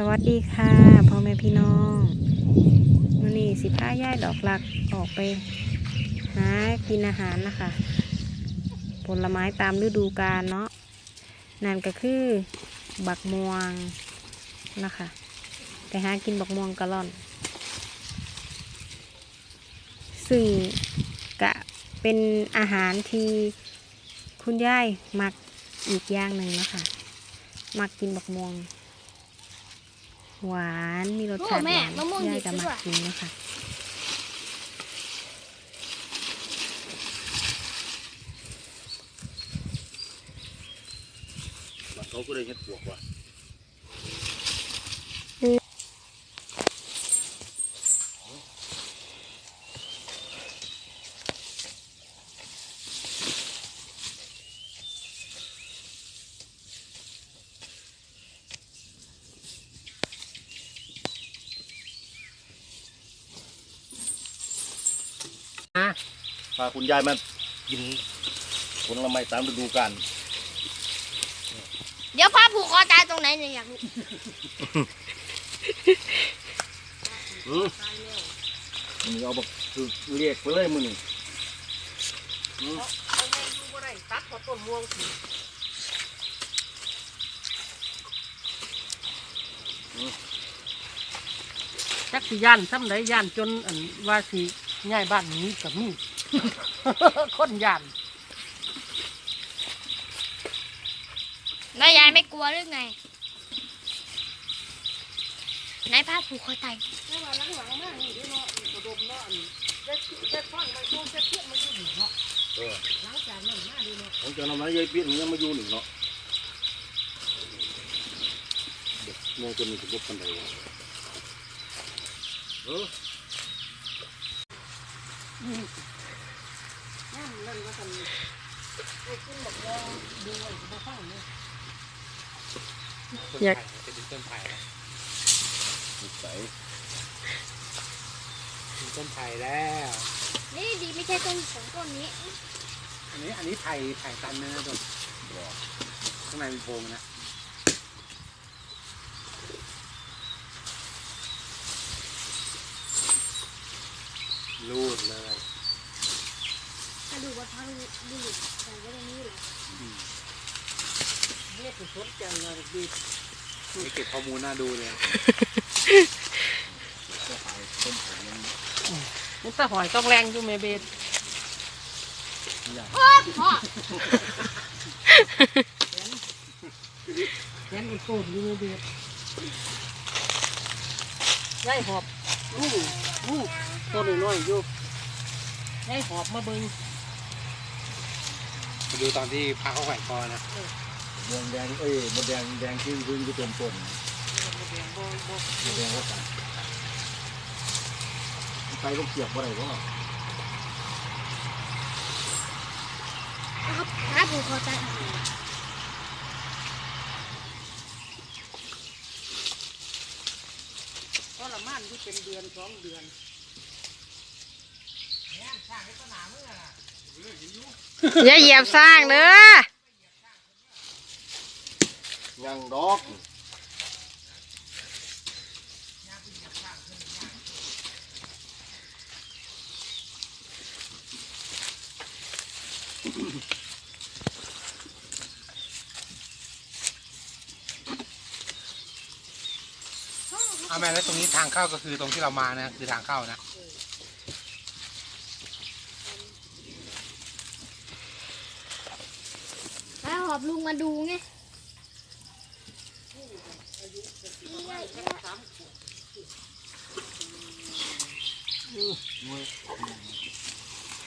สวัสดีค่ะพ่อแม่พี่น้องวันนี้สิพาย่ายดอกหลักออกไปหากินอาหารนะคะ ผลไม้ตามฤดูกาลเนาะนั่นก็คือบักม่วงนะคะไปหากินบักม่วงกะล่อน ซึ่งกะเป็นอาหารที่คุณย่ายมักอีกอย่างหนึ่งนะคะ มักกินบักม่วง หวานมีรสชาติโอ้หแม่วานมะม่วงย่ายดิบจะมักด้วยกินนะคะเขาก็เลยเฮ็ดปวกว่ะ พาคุณยายมากินผลไม้ตามฤดูกาลเดี๋ยวพาผูกคอตายตรงไหนเนี่ยอยากรู้อืมมึงเอาแบบคือเรียกไปเลยมึงนี่เอาไงดูบ่ได้ตัดพอต้นม่วงสิจักสิย่านซ้ำไดย่านจนอันว่าสิ ย้ายบ้านหนี้กับมีคนย่านแล้วยายไม่กลัวหรือไงไหนพาผูกคอตายแต่ว่าหลังๆมานี่เนาะกระดมเนาะอันเจ็ดเจ็ดฟันมันคงเจ็ดเพี้ยนมันอยู่นี่เนาะเออหลังจากนั้นมาดีเนาะผมจะนำมายายเปี้ยนมันยังมาอยู่หนึ่งเนาะเด็กมองตัวนี้จะพบกันได้วะเออ นั่นนั่นว่ากันไอ้กินบอกว่าดูไว้ก็บ่ฟังเนี่ยอยากเป็นต้นไผ่แล้วนิสัยเป็นต้นไผ่แล้ว นี่ดีไม่ใช่ต้นสองต้นนี้ อันนี้อันนี้ไผ่ไผ่ตันนะนะต้นข้างในเป็นโพรงนะรูดเลย ถ้าดูว่าทางดูแต่ก็ตรงนี้เลยเนี่ยคือสนใจเลยดีนี่เก็บข้อมูลน่าดูเลยมันตะหอยต้องแรงอยู่แม่เบสโอ้พ่อแขนมันโตดอยู่แม่เบสยายหอบลูกลูกตัวน้อยๆอยู่ยายหอบมาเบิ่ง ไปดูตอนที่พระเขาแขวนคอนะแดงแดงเอ้ยมดแดงแดงขึ้นพิ่งจะเต็มต้นมดแดงก็ตายไปก็เกี่ยวอะไรวะครับครับผมขอใจทรมานที่เป็นเดือนสองเดือนเนี่ยสร้างให้สนามเมื่อ ย่าเหยียบสร้างเด้อยังดอกเอาแม่แล้วตรงนี้ทางเข้าก็คือตรงที่เรามานะคือทางเข้านะ พาห อบลุงมาดูไง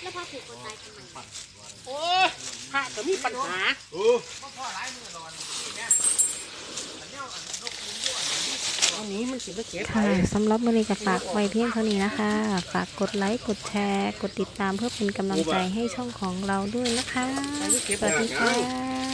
แล้วพาผูกคอตายทำไมโอ้ยพระก็มีปัญหาเออเอาหนี้มันสิมาเก็บค่ะสำหรับวันนี้ก็ฝากไว้เพียงเท่านี้นะคะ ฝากกดไลค์ กดแชร์ กดติดตามเพื่อเป็นกำลังใจให้ช่องของเราด้วยนะคะ สวัสดีค่ะ